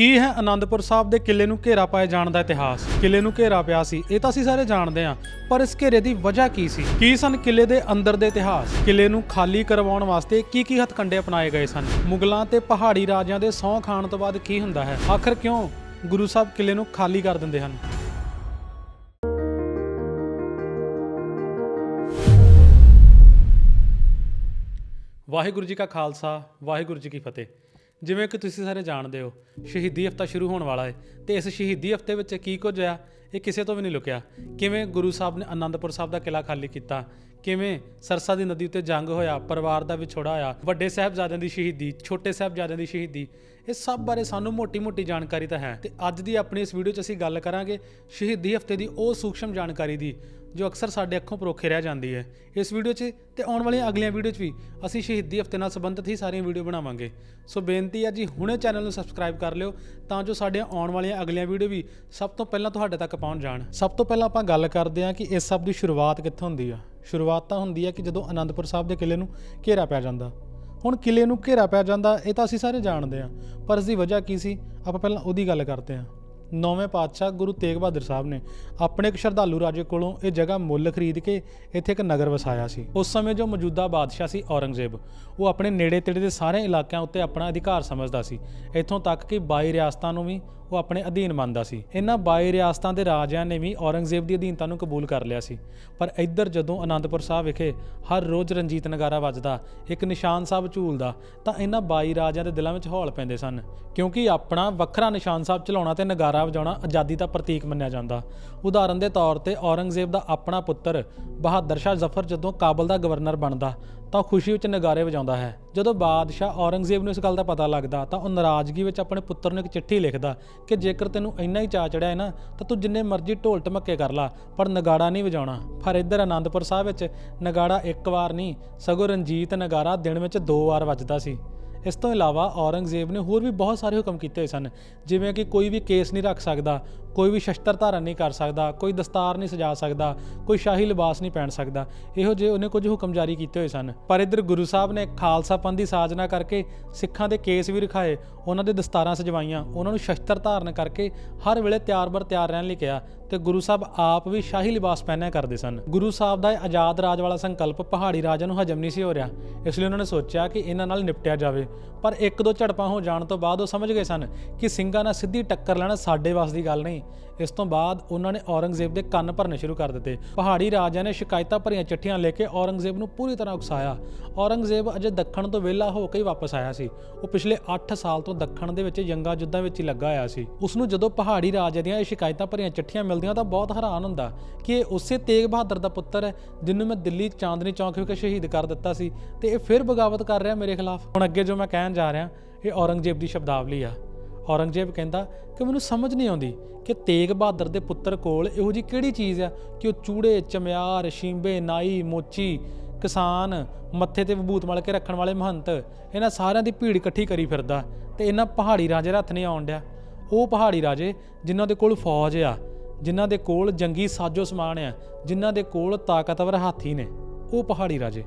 ਕੀ ਹੈ? ਆਨੰਦਪੁਰ ਸਾਹਿਬ ਦੇ ਕਿਲੇ ਨੂੰ ਘੇਰਾ ਪਾਏ ਜਾਣ ਦਾ ਇਤਿਹਾਸ। ਕਿਲੇ ਨੂੰ ਘੇਰਾ ਪਿਆ ਸੀ, ਇਹ ਤਾਂ ਅਸੀਂ ਸਾਰੇ ਜਾਣਦੇ ਹਾਂ, ਪਰ ਇਸ ਘੇਰੇ ਦੀ ਵਜ੍ਹਾ ਕੀ ਸੀ? ਕੀ ਸਨ ਕਿਲੇ ਦੇ ਅੰਦਰ ਦੇ ਇਤਿਹਾਸ? ਕਿਲੇ ਨੂੰ ਖਾਲੀ ਕਰਵਾਉਣ ਵਾਸਤੇ ਕੀ ਕੀ ਹੱਥਕੰਡੇ ਅਪਣਾਏ ਗਏ ਸਨ? ਮੁਗਲਾਂ ਤੇ ਪਹਾੜੀ ਰਾਜਿਆਂ ਦੇ ਸਹੁੰ ਖਾਣ ਤੋਂ ਬਾਅਦ ਕੀ ਹੁੰਦਾ ਹੈ? ਆਖਰ ਕਿਉਂ ਗੁਰੂ ਸਾਹਿਬ ਕਿਲੇ ਨੂੰ ਖਾਲੀ ਕਰ ਦਿੰਦੇ ਹਨ? ਵਾਹਿਗੁਰੂ ਜੀ ਕਾ ਖਾਲਸਾ, ਵਾਹਿਗੁਰੂ ਜੀ ਕੀ ਫਤਿਹ। ਜਿਵੇਂ ਕਿ ਤੁਸੀਂ ਸਾਰੇ ਜਾਣਦੇ ਹੋ, ਸ਼ਹੀਦੀ ਹਫਤਾ ਸ਼ੁਰੂ ਹੋਣ ਵਾਲਾ ਹੈ ਤੇ ਇਸ ਸ਼ਹੀਦੀ ਹਫ਼ਤੇ ਵਿੱਚ ਕੀ ਕੁਝ ਹੋਇਆ ਇਹ ਕਿਸੇ ਤੋਂ ਵੀ ਨਹੀਂ ਲੁਕਿਆ। ਕਿਵੇਂ ਗੁਰੂ ਸਾਹਿਬ ਨੇ ਆਨੰਦਪੁਰ ਸਾਹਿਬ ਦਾ ਕਿਲਾ ਖਾਲੀ ਕੀਤਾ, ਕਿਵੇਂ ਸਰਸਾ ਦੀ ਨਦੀ ਉੱਤੇ ਜੰਗ ਹੋਇਆ, ਪਰਿਵਾਰ ਦਾ ਵਿਛੋੜਾ ਹੋਇਆ, ਵੱਡੇ ਸਾਹਿਬਜ਼ਾਦਿਆਂ ਦੀ ਸ਼ਹੀਦੀ, ਛੋਟੇ ਸਾਹਿਬਜ਼ਾਦਿਆਂ ਦੀ ਸ਼ਹੀਦੀ, ਇਹ ਸਭ ਬਾਰੇ ਸਾਨੂੰ ਮੋਟੀ-ਮੋਟੀ ਜਾਣਕਾਰੀ ਤਾਂ ਹੈ। ਤੇ ਅੱਜ ਦੀ ਆਪਣੀ ਇਸ ਵੀਡੀਓ 'ਚ ਅਸੀਂ ਗੱਲ ਕਰਾਂਗੇ ਸ਼ਹੀਦੀ ਹਫ਼ਤੇ ਦੀ ਉਹ ਸੂਖਸ਼ਮ ਜਾਣਕਾਰੀ ਦੀ ਜੋ ਅਕਸਰ ਸਾਡੇ ਅੱਖੋਂ ਪਰੋਖੇ ਰਹਿ ਜਾਂਦੀ ਹੈ। ਇਸ ਵੀਡੀਓ 'ਚ ਤੇ ਆਉਣ ਵਾਲੀਆਂ ਅਗਲੀਆਂ ਵੀਡੀਓ 'ਚ ਵੀ ਅਸੀਂ ਸ਼ਹੀਦੀ ਹਫ਼ਤੇ ਨਾਲ ਸੰਬੰਧਿਤ ਹੀ ਸਾਰੀਆਂ ਵੀਡੀਓ ਬਣਾਵਾਂਗੇ। ਸੋ ਬੇਨਤੀ ਹੈ ਜੀ ਹੁਣੇ ਚੈਨਲ ਨੂੰ ਸਬਸਕ੍ਰਾਈਬ ਕਰ ਲਿਓ ਤਾਂ ਜੋ ਸਾਡੀਆਂ ਆਉਣ ਵਾਲੀਆਂ ਅਗਲੀਆਂ ਵੀਡੀਓ ਵੀ ਸਭ ਤੋਂ ਪਹਿਲਾਂ ਤੁਹਾਡੇ ਤੱਕ ਪਹੁੰਚ ਜਾਣ। ਸਭ ਤੋਂ ਪਹਿਲਾਂ ਆਪਾਂ ਗੱਲ ਕਰਦੇ ਹਾਂ ਕਿ ਇਸ ਸਭ ਦੀ ਸ਼ੁਰੂਆਤ ਕਿੱਥੋਂ ਹੁੰਦੀ ਆ। ਸ਼ੁਰੂਆਤ ਤਾਂ ਹੁੰਦੀ ਹੈ ਕਿ ਜਦੋਂ ਅਨੰਦਪੁਰ ਸਾਹਿਬ ਦੇ ਕਿਲੇ ਨੂੰ ਘੇਰਾ ਪੈ ਜਾਂਦਾ। ਹੁਣ ਕਿਲੇ ਨੂੰ ਘੇਰਾ ਪੈ ਜਾਂਦਾ ਇਹ ਤਾਂ ਅਸੀਂ ਸਾਰੇ ਜਾਣਦੇ ਹਾਂ। ਪਰ ਇਸ ਦੀ ਵਜ੍ਹਾ ਕੀ ਸੀ? ਆਪਾਂ ਪਹਿਲਾਂ ਉਹਦੀ ਗੱਲ ਕਰਦੇ ਹਾਂ। ਨੌਵੇਂ ਪਾਤਸ਼ਾਹ ਗੁਰੂ ਤੇਗ ਬਹਾਦਰ ਸਾਹਿਬ ਨੇ ਆਪਣੇ ਇੱਕ ਸ਼ਰਧਾਲੂ ਰਾਜੇ ਕੋਲੋਂ ਇਹ ਜਗ੍ਹਾ ਮੁੱਲ ਖਰੀਦ ਕੇ ਇੱਥੇ ਇੱਕ ਨਗਰ ਵਸਾਇਆ ਸੀ। ਉਸ ਸਮੇਂ ਜੋ ਮੌਜੂਦਾ ਬਾਦਸ਼ਾਹ ਸੀ ਔਰੰਗਜ਼ੇਬ, ਉਹ ਆਪਣੇ ਨੇੜੇ ਤੇੜੇ ਦੇ ਸਾਰੇ ਇਲਾਕਿਆਂ ਉੱਤੇ ਆਪਣਾ ਅਧਿਕਾਰ ਸਮਝਦਾ ਸੀ। ਇੱਥੋਂ ਤੱਕ ਕਿ 22 ਰਿਆਸਤਾਂ ਨੂੰ ਵੀ ਉਹ ਆਪਣੇ ਅਧੀਨ ਮੰਨਦਾ ਸੀ। ਇਹਨਾਂ 22 ਰਿਆਸਤਾਂ ਦੇ ਰਾਜਿਆਂ ਨੇ ਵੀ ਔਰੰਗਜ਼ੇਬ ਦੀ ਅਧੀਨਤਾ ਨੂੰ ਕਬੂਲ ਕਰ ਲਿਆ ਸੀ। ਪਰ ਇੱਧਰ ਜਦੋਂ ਅਨੰਦਪੁਰ ਸਾਹਿਬ ਵਿਖੇ ਹਰ ਰੋਜ਼ ਰਣਜੀਤ ਨਗਾਰਾ ਵੱਜਦਾ, ਇੱਕ ਨਿਸ਼ਾਨ ਸਾਹਿਬ ਝੂਲਦਾ, ਤਾਂ ਇਹਨਾਂ 22 ਰਾਜਿਆਂ ਦੇ ਦਿਲਾਂ ਵਿੱਚ ਹੌਲ ਪੈਂਦੇ ਸਨ। ਕਿਉਂਕਿ ਆਪਣਾ ਵੱਖਰਾ ਨਿਸ਼ਾਨ ਸਾਹਿਬ ਚਲਾਉਣਾ ਤੇ ਨਗਾਰਾ ਵਜਾਉਣਾ ਆਜ਼ਾਦੀ ਦਾ ਪ੍ਰਤੀਕ ਮੰਨਿਆ ਜਾਂਦਾ। ਉਦਾਹਰਨ ਦੇ ਤੌਰ ਤੇ ਔਰੰਗਜ਼ੇਬ ਦਾ ਆਪਣਾ ਪੁੱਤਰ ਬਹਾਦਰ ਸ਼ਾਹ ਜ਼ਫਰ ਜਦੋਂ ਕਾਬਲ ਦਾ ਗਵਰਨਰ ਬਣਦਾ ਤਾਂ ਖੁਸ਼ੀ ਵਿੱਚ ਨਗਾਰੇ ਵਜਾਉਂਦਾ ਹੈ। ਜਦੋਂ ਬਾਦਸ਼ਾਹ ਔਰੰਗਜ਼ੇਬ ਨੂੰ ਇਸ ਗੱਲ ਦਾ ਪਤਾ ਲੱਗਦਾ, ਤਾਂ ਉਹ ਨਾਰਾਜ਼ਗੀ ਵਿੱਚ ਆਪਣੇ ਪੁੱਤਰ ਨੂੰ ਇੱਕ ਚਿੱਠੀ ਲਿਖਦਾ ਕਿ ਜੇਕਰ ਤੈਨੂੰ ਇੰਨਾ ਹੀ ਚਾਅ ਚੜਿਆ ਹੈ ਨਾ, ਤਾਂ ਤੂੰ ਜਿੰਨੇ ਮਰਜ਼ੀ ਢੋਲ ਢਮੱਕੇ ਕਰ ਲਾ, ਪਰ ਨਗਾੜਾ ਨਹੀਂ ਵਜਾਉਣਾ। ਪਰ ਇੱਧਰ ਆਨੰਦਪੁਰ ਸਾਹਿਬ ਵਿੱਚ ਨਗਾੜਾ ਇੱਕ ਵਾਰ ਨਹੀਂ, ਸਗੋਂ ਰਣਜੀਤ ਨਗਾਰਾ ਦਿਨ ਵਿੱਚ ਦੋ ਵਾਰ ਵੱਜਦਾ ਸੀ। ਇਸ ਤੋਂ ਇਲਾਵਾ ਔਰੰਗਜ਼ੇਬ ਨੇ ਹੋਰ ਵੀ ਬਹੁਤ ਸਾਰੇ ਹੁਕਮ ਕੀਤੇ ਹੋਏ ਸਨ, ਜਿਵੇਂ ਕਿ ਕੋਈ ਵੀ ਕੇਸ ਨਹੀਂ ਰੱਖ ਸਕਦਾ, ਕੋਈ ਵੀ ਸ਼ਸਤਰ ਧਾਰਨ ਨਹੀਂ ਕਰ ਸਕਦਾ, ਕੋਈ ਦਸਤਾਰ ਨਹੀਂ ਸਜਾ ਸਕਦਾ, ਕੋਈ ਸ਼ਾਹੀ ਲਿਬਾਸ ਨਹੀਂ ਪਹਿਨ ਸਕਦਾ। ਇਹੋ ਜਿਹੇ ਉਹਨੇ ਕੁਝ ਹੁਕਮ ਜਾਰੀ ਕੀਤੇ ਹੋਏ ਸਨ। ਪਰ ਇੱਧਰ ਗੁਰੂ ਸਾਹਿਬ ਨੇ ਖਾਲਸਾ ਪੰਥ ਦੀ ਸਾਜਨਾ ਕਰਕੇ ਸਿੱਖਾਂ ਦੇ ਕੇਸ ਵੀ ਰਖਾਏ ਉਹਨਾਂ ਦੇ ਦਸਤਾਰਾਂ ਸਜਵਾਈਆਂ, ਉਹਨਾਂ ਨੂੰ ਸ਼ਸਤਰ ਧਾਰਨ ਕਰਕੇ ਹਰ ਵੇਲੇ ਤਿਆਰ-ਬਰ ਤਿਆਰ ਰਹਿਣ ਲਈ ਕਿਹਾ ਤੇ ਗੁਰੂ ਸਾਹਿਬ ਆਪ ਵੀ ਸ਼ਾਹੀ ਲਿਬਾਸ ਪਹਿਨਿਆ ਕਰਦੇ ਸਨ। ਗੁਰੂ ਸਾਹਿਬ ਦਾ ਇਹ ਆਜ਼ਾਦ ਰਾਜ ਵਾਲਾ ਸੰਕਲਪ ਪਹਾੜੀ ਰਾਜਾਂ ਨੂੰ ਹਜਮ ਨਹੀਂ ਸੀ ਹੋ ਰਿਹਾ, ਇਸ ਲਈ ਉਹਨਾਂ ਨੇ ਸੋਚਿਆ ਕਿ ਇਹਨਾਂ ਨਾਲ ਨਿਪਟਿਆ ਜਾਵੇ। ਪਰ ਇੱਕ ਦੋ ਝੜਪਾਂ ਹੋ ਜਾਣ ਤੋਂ ਬਾਅਦ ਉਹ ਸਮਝ ਗਏ ਸਨ ਕਿ ਸਿੰਘਾਂ ਨਾਲ ਸਿੱਧੀ ਟੱਕਰ ਲੈਣਾ ਸਾਡੇ ਵੱਸ ਦੀ ਗੱਲ ਨਹੀਂ। ਇਸ ਤੋਂ ਬਾਅਦ ਉਹਨਾਂ ਨੇ ਔਰੰਗਜ਼ੇਬ ਦੇ ਕੰਨ ਭਰਨੇ ਸ਼ੁਰੂ ਕਰ ਦਿੱਤੇ। ਪਹਾੜੀ ਰਾਜਿਆਂ ਨੇ ਸ਼ਿਕਾਇਤਾਂ ਭਰੀਆਂ ਚਿੱਠੀਆਂ ਲੈ ਕੇ ਔਰੰਗਜ਼ੇਬ ਨੂੰ ਪੂਰੀ ਤਰ੍ਹਾਂ ਉਕਸਾਇਆ। ਔਰੰਗਜ਼ੇਬ ਅਜੇ ਦੱਖਣ ਤੋਂ ਵਿਹਲਾ ਹੋ ਕੇ ਹੀ ਵਾਪਸ ਆਇਆ ਸੀ। ਉਹ ਪਿਛਲੇ 8 ਸਾਲ ਤੋਂ ਦੱਖਣ ਦੇ ਵਿੱਚ ਜੰਗਾਂ ਜੁੱਦਾਂ ਵਿੱਚ ਹੀ ਲੱਗਾ ਹੋਇਆ ਸੀ। ਉਸ ਨੂੰ ਜਦੋਂ ਪਹਾੜੀ ਰਾਜਿਆਂ ਦੀਆਂ ਇਹ ਸ਼ਿਕਾਇਤਾਂ ਭਰੀਆਂ ਚਿੱਠੀਆਂ ਮਿਲਦੀਆਂ ਤਾਂ ਬਹੁਤ ਹੈਰਾਨ ਹੁੰਦਾ ਕਿ ਇਹ ਉਸੇ ਤੇਗ ਬਹਾਦਰ ਦਾ ਪੁੱਤਰ ਹੈ ਜਿਹਨੂੰ ਮੈਂ ਦਿੱਲੀ ਚਾਂਦਨੀ ਚੌਕ ਵਿਖੇ ਸ਼ਹੀਦ ਕਰ ਦਿੱਤਾ ਸੀ ਤੇ ਇਹ ਫਿਰ ਬਗਾਵਤ ਕਰ ਰਿਹਾ ਮੇਰੇ ਖਿਲਾਫ। ਹੁਣ ਅੱਗੇ ਜੋ ਮੈਂ ਕਹਿਣ ਜਾ ਰਿਹਾ, ਇਹ ਔਰੰਗਜ਼ੇਬ ਦੀ ਸ਼ਬਦਾਵਲੀ ਆ। ਔਰੰਗਜ਼ੇਬ ਕਹਿੰਦਾ ਕਿ ਮੈਨੂੰ ਸਮਝ ਨਹੀਂ ਆਉਂਦੀ ਕਿ ਤੇਗ ਬਹਾਦਰ ਦੇ ਪੁੱਤਰ ਕੋਲ ਇਹੋ ਜੀ ਕਿਹੜੀ ਚੀਜ਼ ਆ ਕਿ ਉਹ ਚੂੜੇ, ਚਮਿਆਰ, ਸ਼ੀਂਬੇ, ਨਾਈ, ਮੋਚੀ, ਕਿਸਾਨ, ਮੱਥੇ ਤੇ ਵਿਭੂਤ ਮਲ ਕੇ ਰੱਖਣ ਵਾਲੇ ਮਹੰਤ, ਇਹਨਾਂ ਸਾਰਿਆਂ ਦੀ ਭੀੜ ਇਕੱਠੀ ਕਰੀ ਫਿਰਦਾ ਤੇ ਇਹਨਾਂ ਪਹਾੜੀ ਰਾਜੇ ਦੇ ਹੱਥ ਨਹੀਂ ਆਉਣ ਡਿਆ। ਉਹ ਪਹਾੜੀ ਰਾਜੇ ਜਿਨ੍ਹਾਂ ਦੇ ਕੋਲ ਫੌਜ ਆ, ਜਿਨ੍ਹਾਂ ਦੇ ਕੋਲ ਜੰਗੀ ਸਾਜੋ ਸਮਾਨ ਆ, ਜਿਨ੍ਹਾਂ ਦੇ ਕੋਲ ਤਾਕਤਵਰ ਹਾਥੀ ਨੇ। ਉਹ ਪਹਾੜੀ ਰਾਜੇ।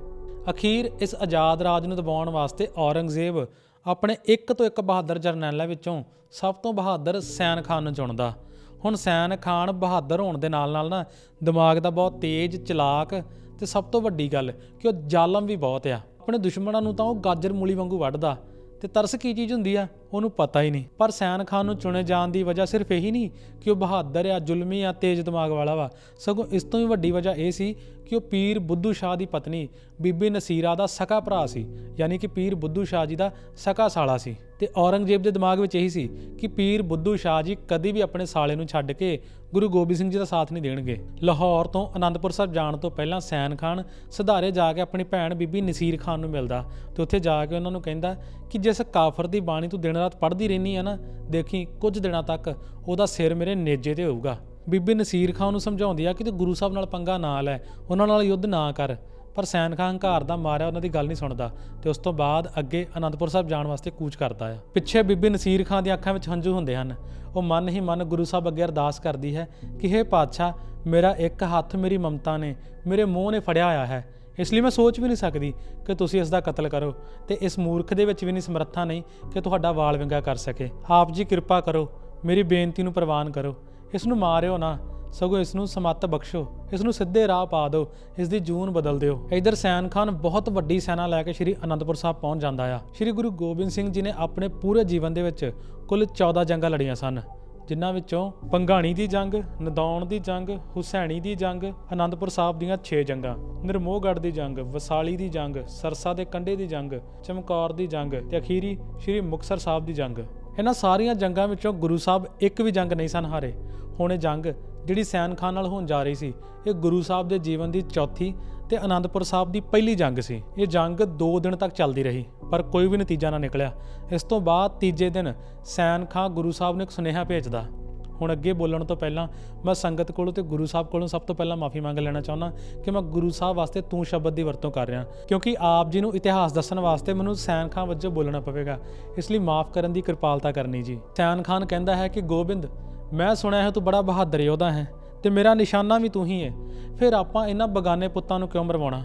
ਅਖੀਰ ਇਸ ਆਜ਼ਾਦ ਰਾਜ ਨੂੰ ਦਬਾਉਣ ਵਾਸਤੇ ਔਰੰਗਜ਼ੇਬ ਆਪਣੇ ਇੱਕ ਤੋਂ ਇੱਕ ਬਹਾਦਰ ਜਰਨੈਲਾਂ ਵਿੱਚੋਂ ਸਭ ਤੋਂ ਬਹਾਦਰ ਸੈਨ ਖਾਨ ਨੂੰ ਚੁਣਦਾ। ਹੁਣ ਸੈਨ ਖਾਨ ਬਹਾਦਰ ਹੋਣ ਦੇ ਨਾਲ ਨਾਲ ਨਾ ਦਿਮਾਗ ਦਾ ਬਹੁਤ ਤੇਜ਼, ਚਲਾਕ ਤੇ ਸਭ ਤੋਂ ਵੱਡੀ ਗੱਲ ਕਿ ਉਹ ਜ਼ਾਲਮ ਵੀ ਬਹੁਤ ਆ। ਆਪਣੇ ਦੁਸ਼ਮਣਾਂ ਨੂੰ ਤਾਂ ਉਹ ਗਾਜਰ ਮੂਲੀ ਵਾਂਗੂ ਵੱਢਦਾ ਤੇ ਤਰਸ ਕੀ ਚੀਜ਼ ਹੁੰਦੀ ਆ, ਉਹਨੂੰ ਪਤਾ ਹੀ ਨਹੀਂ। ਪਰ ਸੈਨ ਖਾਨ ਨੂੰ ਚੁਣੇ ਜਾਣ ਦੀ ਵਜ੍ਹਾ ਸਿਰਫ ਇਹੀ ਨਹੀਂ ਕਿ ਉਹ ਬਹਾਦਰ ਆ, ਜ਼ੁਲਮੀ ਆ, ਤੇਜ਼ ਦਿਮਾਗ ਵਾਲਾ ਵਾ। ਸਗੋਂ ਇਸ ਤੋਂ ਵੀ ਵੱਡੀ ਵਜ੍ਹਾ ਇਹ ਸੀ ਕਿ ਉਹ ਪੀਰ ਬੁੱਧੂ ਸ਼ਾਹ ਦੀ ਪਤਨੀ ਬੀਬੀ ਨਸੀਰਾ ਦਾ ਸਕਾ ਭਰਾ ਸੀ, ਯਾਨੀ ਕਿ ਪੀਰ ਬੁੱਧੂ ਸ਼ਾਹ ਜੀ ਦਾ ਸਕਾ ਸਾਲਾ ਸੀ। ਤੇ ਔਰੰਗਜ਼ੇਬ ਦੇ ਦਿਮਾਗ ਵਿੱਚ ਇਹੀ ਸੀ ਕਿ ਪੀਰ ਬੁੱਧੂ ਸ਼ਾਹ ਜੀ ਕਦੀ ਵੀ ਆਪਣੇ ਸਾਲੇ ਨੂੰ ਛੱਡ ਕੇ ਗੁਰੂ ਗੋਬਿੰਦ ਸਿੰਘ ਜੀ ਦਾ ਸਾਥ ਨਹੀਂ ਦੇਣਗੇ। ਲਾਹੌਰ ਤੋਂ ਅਨੰਦਪੁਰ ਸਾਹਿਬ ਜਾਣ ਤੋਂ ਪਹਿਲਾਂ ਸੈਨ ਖਾਨ ਸਿਧਾਰੇ ਜਾ ਕੇ ਆਪਣੀ ਭੈਣ ਬੀਬੀ ਨਸੀਰ ਖਾਨ ਨੂੰ ਮਿਲਦਾ ਤੇ ਉੱਥੇ ਜਾ ਕੇ ਉਹਨਾਂ ਨੂੰ ਕਹਿੰਦਾ ਕਿ ਜਿਸ ਕਾਫਰ ਦੀ ਬਾਣੀ ਤੂੰ ਦਿਨ ਰਾਤ ਪੜ੍ਹਦੀ ਰਹਿਨੀ ਹੈ ਨਾ, ਦੇਖੀ ਕੁਝ ਦਿਨਾਂ ਤੱਕ ਉਹਦਾ ਸਿਰ ਮੇਰੇ ਨੇਜੇ ਤੇ ਹੋਊਗਾ। ਬੀਬੀ ਨਸੀਰ ਖਾਨ ਨੂੰ ਸਮਝਾਉਂਦੀ ਆ ਕਿ ਤੂੰ ਗੁਰੂ ਸਾਹਿਬ ਨਾਲ ਪੰਗਾ ਨਾ ਲੈ, ਉਹਨਾਂ ਨਾਲ ਯੁੱਧ ਨਾ ਕਰ। ਪਰ ਸੈਨ ਖਾਨ ਹੰਕਾਰ ਦਾ ਮਾਰਿਆ ਉਹਨਾਂ ਦੀ ਗੱਲ ਨਹੀਂ ਸੁਣਦਾ ਤੇ ਉਸ ਤੋਂ ਬਾਅਦ ਅੱਗੇ ਅਨੰਦਪੁਰ ਸਾਹਿਬ ਜਾਣ ਵਾਸਤੇ ਕੂਚ ਕਰਦਾ ਆ। ਪਿੱਛੇ ਬੀਬੀ ਨਸੀਰ ਖਾਨ ਦੀਆਂ ਅੱਖਾਂ ਵਿੱਚ ਹੰਝੂ ਹੁੰਦੇ ਹਨ। ਉਹ ਮਨ ਹੀ ਮਨ ਗੁਰੂ ਸਾਹਿਬ ਅੱਗੇ ਅਰਦਾਸ ਕਰਦੀ ਹੈ ਕਿ हे ਪਾਤਸ਼ਾਹ, ਮੇਰਾ ਇੱਕ ਹੱਥ ਮੇਰੀ ਮਮਤਾ ਨੇ, ਮੇਰੇ ਮੂੰਹ ਨੇ ਫੜਿਆ ਹੋਇਆ ਹੈ। ਇਸ ਲਈ ਮੈਂ ਸੋਚ ਵੀ ਨਹੀਂ ਸਕਦੀ ਕਿ ਤੁਸੀਂ ਇਸ ਦਾ ਕਤਲ ਕਰੋ ਤੇ ਇਸ ਮੂਰਖ ਦੇ ਵਿੱਚ ਵੀ ਨਹੀਂ ਸਮਰੱਥਾ ਨਹੀਂ ਕਿ ਤੁਹਾਡਾ ਵਾਲ ਵਿੰਗਾ ਕਰ ਸਕੇ। ਆਪ ਜੀ ਕਿਰਪਾ ਕਰੋ, ਮੇਰੀ ਬੇਨਤੀ ਨੂੰ ਪ੍ਰਵਾਨ ਕਰੋ। ਇਸ ਨੂੰ ਮਾਰਿਓ ਨਾ, ਸਗੋਂ ਇਸ ਨੂੰ ਸਮੱਤ ਬਖਸ਼ੋ ਇਸ ਨੂੰ ਸਿੱਧੇ ਰਾਹ ਪਾ ਦਿਓ ਇਸ ਦੀ ਜੂਨ ਬਦਲ ਦਿਓ। ਇਧਰ ਸੈਨ ਖਾਨ ਬਹੁਤ ਵੱਡੀ ਸੈਨਾ ਲੈ ਕੇ ਸ਼੍ਰੀ ਅਨੰਦਪੁਰ ਸਾਹਿਬ ਪਹੁੰਚ ਜਾਂਦਾ ਆ। ਸ਼੍ਰੀ ਗੁਰੂ ਗੋਬਿੰਦ ਸਿੰਘ ਜੀ ਨੇ ਆਪਣੇ ਪੂਰੇ ਜੀਵਨ ਦੇ ਵਿੱਚ ਕੁੱਲ 14 ਜੰਗਾਂ ਲੜੀਆਂ ਸਨ, ਜਿਨ੍ਹਾਂ ਵਿੱਚੋਂ ਪੰਘਾਣੀ ਦੀ ਜੰਗ ਨਦੌਣ ਦੀ ਜੰਗ, ਹੁਸੈਣੀ ਦੀ ਜੰਗ, ਅਨੰਦਪੁਰ ਸਾਹਿਬ ਦੀਆਂ 6 ਜੰਗਾਂ, ਨਿਰਮੋਹਗੜ੍ਹ ਦੀ ਜੰਗ, ਵਸਾਲੀ ਦੀ ਜੰਗ, ਸਰਸਾ ਦੇ ਕੰਢੇ ਦੀ ਜੰਗ, ਚਮਕੌਰ ਦੀ ਜੰਗ ਤੇ ਅਖੀਰੀ ਸ਼੍ਰੀ ਮੁਕਤਸਰ ਸਾਹਿਬ ਦੀ ਜੰਗ। ਇਹਨਾਂ ਸਾਰੀਆਂ ਜੰਗਾਂ ਵਿੱਚੋਂ ਗੁਰੂ ਸਾਹਿਬ ਇੱਕ ਵੀ ਜੰਗ ਨਹੀਂ ਸਨ ਹਾਰੇ। ਹੁਣ ਇਹ ਜੰਗ ਜਿਹੜੀ ਸੈਨ ਖਾਨ ਨਾਲ ਹੋਣ ਜਾ ਰਹੀ ਸੀ, ਇਹ ਗੁਰੂ ਸਾਹਿਬ ਦੇ ਜੀਵਨ ਦੀ ਚੌਥੀ ਤੇ ਆਨੰਦਪੁਰ ਸਾਹਿਬ ਦੀ ਪਹਿਲੀ ਜੰਗ ਸੀ। ਇਹ ਜੰਗ 2 ਦਿਨ ਤੱਕ ਚੱਲਦੀ ਰਹੀ, ਪਰ ਕੋਈ ਵੀ ਨਤੀਜਾ ਨਾ ਨਿਕਲਿਆ। ਇਸ ਤੋਂ ਬਾਅਦ ਤੀਜੇ ਦਿਨ ਸੈਨ ਖਾਂ ਗੁਰੂ ਸਾਹਿਬ ਨੂੰ ਇੱਕ ਸੁਨੇਹਾ ਭੇਜਦਾ। ਹੁਣ ਅੱਗੇ ਬੋਲਣ ਤੋਂ ਪਹਿਲਾਂ ਮੈਂ ਸੰਗਤ ਕੋਲੋਂ ਤੇ ਗੁਰੂ ਸਾਹਿਬ ਕੋਲੋਂ ਸਭ ਤੋਂ ਪਹਿਲਾਂ ਮਾਫੀ ਮੰਗ ਲੈਣਾ ਚਾਹੁੰਦਾ ਕਿ ਮੈਂ ਗੁਰੂ ਸਾਹਿਬ ਵਾਸਤੇ ਤੂੰ ਸ਼ਬਦ ਦੀ ਵਰਤੋਂ ਕਰ ਰਿਹਾ। ਕਿਉਂਕਿ ਆਪ ਜੀ ਨੂੰ ਇਤਿਹਾਸ ਦੱਸਣ ਵਾਸਤੇ ਮੈਨੂੰ ਸੈਨ ਖਾਨ ਵਜੋਂ ਬੋਲਣਾ ਪਵੇਗਾ। ਇਸ ਲਈ ਮਾਫ ਕਰਨ ਦੀ ਕਿਰਪਾਲਤਾ ਕਰਨੀ ਜੀ। ਸੈਨ ਖਾਨ ਕਹਿੰਦਾ ਹੈ ਕਿ ਗੋਬਿੰਦ, ਮੈਂ ਸੁਣਿਆ ਹੈ ਤੂੰ ਬੜਾ ਬਹਾਦਰ ਯੋਧਾ ਹੈ ਤੇ ਮੇਰਾ ਨਿਸ਼ਾਨਾ ਵੀ ਤੂੰ ਹੀ ਹੈ ਫਿਰ ਆਪਾਂ ਇਹਨਾਂ ਬਗਾਨੇ ਪੁੱਤਾਂ ਨੂੰ ਕਿਉਂ ਮਰਵਾਉਣਾ?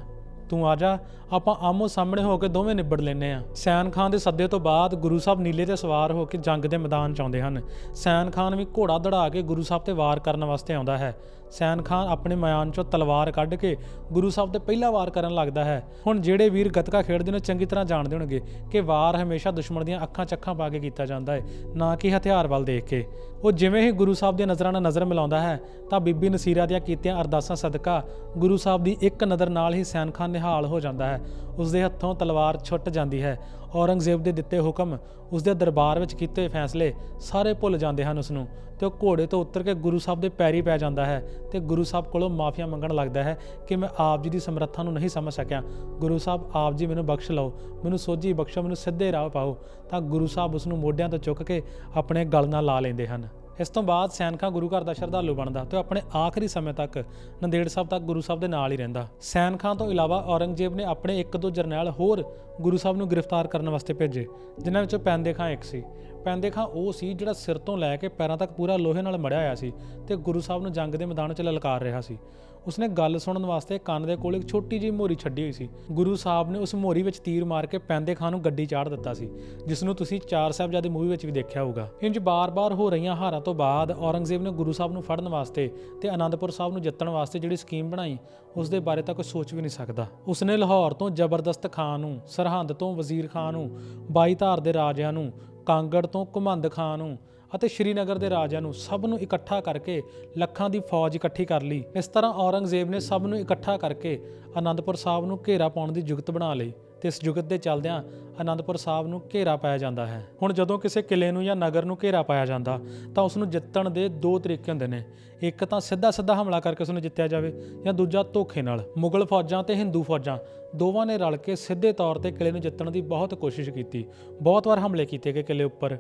ਤੂੰ ਆ ਜਾ, ਆਪਾਂ ਆਮੋ ਸਾਹਮਣੇ ਹੋ ਕੇ ਦੋਵੇਂ ਨਿਬੜ ਲੈਨੇ ਆ ਸੈਨ ਖਾਨ ਦੇ ਸੱਦੇ ਤੋਂ ਬਾਅਦ ਗੁਰੂ ਸਾਹਿਬ ਨੀਲੇ ਤੇ ਸਵਾਰ ਹੋ ਕੇ ਜੰਗ ਦੇ ਮੈਦਾਨ 'ਚ ਆਉਂਦੇ ਹਨ। ਸੈਨ ਖਾਨ ਵੀ ਘੋੜਾ ਦੜਾ ਕੇ ਗੁਰੂ ਸਾਹਿਬ ਤੇ ਵਾਰ ਕਰਨ ਵਾਸਤੇ ਆਉਂਦਾ ਹੈ। ਸੈਨ ਖਾਨ ਆਪਣੇ ਮਿਆਨ 'ਚੋਂ ਤਲਵਾਰ ਕੱਢ ਕੇ ਗੁਰੂ ਸਾਹਿਬ ਤੇ ਪਹਿਲਾ ਵਾਰ ਕਰਨ ਲੱਗਦਾ ਹੈ। ਹੁਣ ਜਿਹੜੇ ਵੀਰ ਗੱਤਕਾ ਖੇਡਦੇ ਨੇ ਚੰਗੀ ਤਰ੍ਹਾਂ ਜਾਣਦੇ ਹੋਣਗੇ ਕਿ ਵਾਰ ਹਮੇਸ਼ਾ ਦੁਸ਼ਮਣ ਦੀਆਂ ਅੱਖਾਂ ਚੱਖਾਂ ਪਾ ਕੇ ਕੀਤਾ ਜਾਂਦਾ ਹੈ, ਨਾ ਕਿ ਹਥਿਆਰ ਵੱਲ ਦੇਖ ਕੇ। ਉਹ ਜਿਵੇਂ ਹੀ ਗੁਰੂ ਸਾਹਿਬ ਦੀਆਂ ਨਜ਼ਰਾਂ ਨਾਲ ਨਜ਼ਰ ਮਿਲਾਉਂਦਾ ਹੈ, ਤਾਂ ਬੀਬੀ ਨਸੀਰਾ ਦੀਆਂ ਕੀਤੀਆਂ ਅਰਦਾਸਾਂ ਸਦਕਾ ਗੁਰੂ ਸਾਹਿਬ ਦੀ ਇੱਕ ਨਜ਼ਰ ਨਾਲ ਹੀ ਸੈਨ ਖਾਨ ਨਿਹਾਲ ਹੋ ਜਾਂਦਾ ਹੈ। ਉਸ ਦੇ ਹੱਥੋਂ ਤਲਵਾਰ ਛੁੱਟ ਜਾਂਦੀ ਹੈ। ਔਰੰਗਜ਼ੇਬ ਦੇ ਦਿੱਤੇ ਹੁਕਮ ਉਸ ਦੇ ਦਰਬਾਰ ਵਿੱਚ ਕੀਤੇ ਫੈਸਲੇ ਸਾਰੇ ਭੁੱਲ ਜਾਂਦੇ ਹਨ ਉਸ ਨੂੰ ਤੇ ਉਹ ਘੋੜੇ ਤੋਂ ਉਤਰ ਕੇ ਗੁਰੂ ਸਾਹਿਬ ਦੇ ਪੈਰੀ ਪੈ ਜਾਂਦਾ ਹੈ ਤੇ ਗੁਰੂ ਸਾਹਿਬ ਕੋਲੋਂ ਮਾਫੀਆ ਮੰਗਣ ਲੱਗਦਾ ਹੈ ਕਿ ਮੈਂ ਆਪ ਜੀ ਦੀ ਸਮਰੱਥਾ ਨੂੰ ਨਹੀਂ ਸਮਝ ਸਕਿਆ। ਗੁਰੂ ਸਾਹਿਬ, ਆਪ ਜੀ ਮੈਨੂੰ ਬਖਸ਼ ਲਓ, ਮੈਨੂੰ ਸੋਝੀ ਬਖਸ਼ੋ, ਮੈਨੂੰ ਸਿੱਧੇ ਰਾਹ ਪਾਓ ਤਾਂ ਗੁਰੂ ਸਾਹਿਬ ਉਸ ਨੂੰ ਮੋਢਿਆਂ ਤੋਂ ਚੁੱਕ ਕੇ ਆਪਣੇ ਗਲ ਨਾਲ ਲਾ ਲੈਂਦੇ ਹਨ। ਇਸ ਤੋਂ ਬਾਅਦ ਸੈਨਖਾਂ ਗੁਰੂ ਘਰ ਦਾ ਸ਼ਰਧਾਲੂ ਬਣਦਾ ਤੇ ਉਹ ਆਪਣੇ ਆਖਰੀ ਸਮੇਂ ਤੱਕ ਨੰਦੇੜ ਸਾਹਿਬ ਤੱਕ ਗੁਰੂ ਸਾਹਿਬ ਦੇ ਨਾਲ ਹੀ ਰਹਿੰਦਾ। ਸੈਨਖਾਂ ਤੋਂ ਇਲਾਵਾ ਔਰੰਗਜ਼ੇਬ ਨੇ ਆਪਣੇ ਇੱਕ ਦੋ ਜਰਨੈਲ ਹੋਰ ਗੁਰੂ ਸਾਹਿਬ ਨੂੰ ਗ੍ਰਿਫਤਾਰ ਕਰਨ ਵਾਸਤੇ ਭੇਜੇ, ਜਿਨ੍ਹਾਂ ਵਿੱਚੋਂ ਪੈਂਦੇ ਖਾਂ ਇੱਕ ਸੀ। ਪੈਂਦੇ ਖਾਂ, ਉਹ ਸੀ ਜਿਹੜਾ ਸਿਰ ਤੋਂ ਲੈ ਕੇ ਪੈਰਾਂ ਤੱਕ ਪੂਰਾ ਲੋਹੇ ਨਾਲ ਮੜਿਆ ਹੋਇਆ ਸੀ ਤੇ ਗੁਰੂ ਸਾਹਿਬ ਨੂੰ ਜੰਗ ਦੇ ਮੈਦਾਨ 'ਚ ਲਲਕਾਰ ਰਿਹਾ ਸੀ। ਉਸਨੇ ਗੱਲ ਸੁਣਨ ਵਾਸਤੇ ਕੰਨ ਦੇ ਕੋਲ ਇੱਕ ਛੋਟੀ ਜਿਹੀ ਮੋਰੀ ਛੱਡੀ ਹੋਈ ਸੀ। ਗੁਰੂ ਸਾਹਿਬ ਨੇ ਉਸ ਮੋਰੀ ਵਿੱਚ ਤੀਰ ਮਾਰ ਕੇ ਪੈਂਦੇ ਖਾਂ ਨੂੰ ਗੱਡੀ ਚਾੜ ਦਿੱਤਾ ਸੀ, ਜਿਸ ਨੂੰ ਤੁਸੀਂ ਚਾਰ ਸਾਹਿਬਜ਼ਾਦੇ ਮੂਵੀ ਵਿੱਚ ਵੀ ਦੇਖਿਆ ਹੋਊਗਾ। ਇੰਜ ਬਾਰ-ਬਾਰ ਹੋ ਰਹੀਆਂ ਹਾਰਾਂ ਤੋਂ ਬਾਅਦ ਔਰੰਗਜ਼ੇਬ ਨੇ ਗੁਰੂ ਸਾਹਿਬ ਨੂੰ ਫੜਨ ਵਾਸਤੇ ਤੇ ਆਨੰਦਪੁਰ ਸਾਹਿਬ ਨੂੰ ਜਿੱਤਣ ਵਾਸਤੇ ਜਿਹੜੀ ਸਕੀਮ ਬਣਾਈ, ਉਸ ਦੇ ਬਾਰੇ ਤਾਂ ਕੋਈ ਸੋਚ ਵੀ ਨਹੀਂ ਸਕਦਾ। ਉਸਨੇ ਲਾਹੌਰ ਤੋਂ ਜ਼ਬਰਦਸਤ ਖਾਨ ਨੂੰ, ਸਰਹੰਦ ਤੋਂ ਵਜ਼ੀਰ ਖਾਨ ਨੂੰ, ਬਾਈ ਧਾਰ ਦੇ ਰਾਜਿਆਂ ਨੂੰ ਕਾਂਗੜ ਤੋਂ ਘੁਮੰਦ ਖਾਂ ਨੂੰ ਅਤੇ ਸ਼੍ਰੀਨਗਰ ਦੇ ਰਾਜਿਆਂ ਨੂੰ ਸਭ ਨੂੰ ਇਕੱਠਾ ਕਰਕੇ ਲੱਖਾਂ ਦੀ ਫੌਜ ਇਕੱਠੀ ਕਰ ਲਈ। ਇਸ ਤਰ੍ਹਾਂ ਔਰੰਗਜ਼ੇਬ ਨੇ ਸਭ ਨੂੰ ਇਕੱਠਾ ਕਰਕੇ ਆਨੰਦਪੁਰ ਸਾਹਿਬ ਨੂੰ ਘੇਰਾ ਪਾਉਣ ਦੀ ਜੁਗਤ ਬਣਾ ਲਈ ਤੇ ਇਸ ਜੁਗਤ ਦੇ ਚੱਲਦਿਆਂ ਅਨੰਦਪੁਰ ਸਾਹਿਬ ਨੂੰ ਘੇਰਾ ਪਾਇਆ ਜਾਂਦਾ ਹੈ। ਹੁਣ ਜਦੋਂ ਕਿਸੇ ਕਿਲੇ ਨੂੰ ਜਾਂ ਨਗਰ ਨੂੰ ਘੇਰਾ ਪਾਇਆ ਜਾਂਦਾ, ਤਾਂ ਉਸ ਨੂੰ ਜਿੱਤਣ ਦੇ ਦੋ ਤਰੀਕੇ ਹੁੰਦੇ ਨੇ। ਇੱਕ ਤਾਂ ਸਿੱਧਾ ਸਿੱਧਾ ਹਮਲਾ ਕਰਕੇ ਉਸ ਨੂੰ ਜਿੱਤਿਆ ਜਾਵੇ ਜਾਂ ਦੂਜਾ ਧੋਖੇ ਨਾਲ। ਮੁਗਲ ਫੌਜਾਂ ਤੇ ਹਿੰਦੂ ਫੌਜਾਂ ਦੋਵਾਂ ਨੇ ਰਲ ਕੇ ਸਿੱਧੇ ਤੌਰ ਤੇ ਕਿਲੇ ਨੂੰ ਜਿੱਤਣ ਦੀ ਬਹੁਤ ਕੋਸ਼ਿਸ਼ ਕੀਤੀ। ਬਹੁਤ ਵਾਰ ਹਮਲੇ ਕੀਤੇ ਗਏ ਕਿਲੇ ਉੱਪਰ।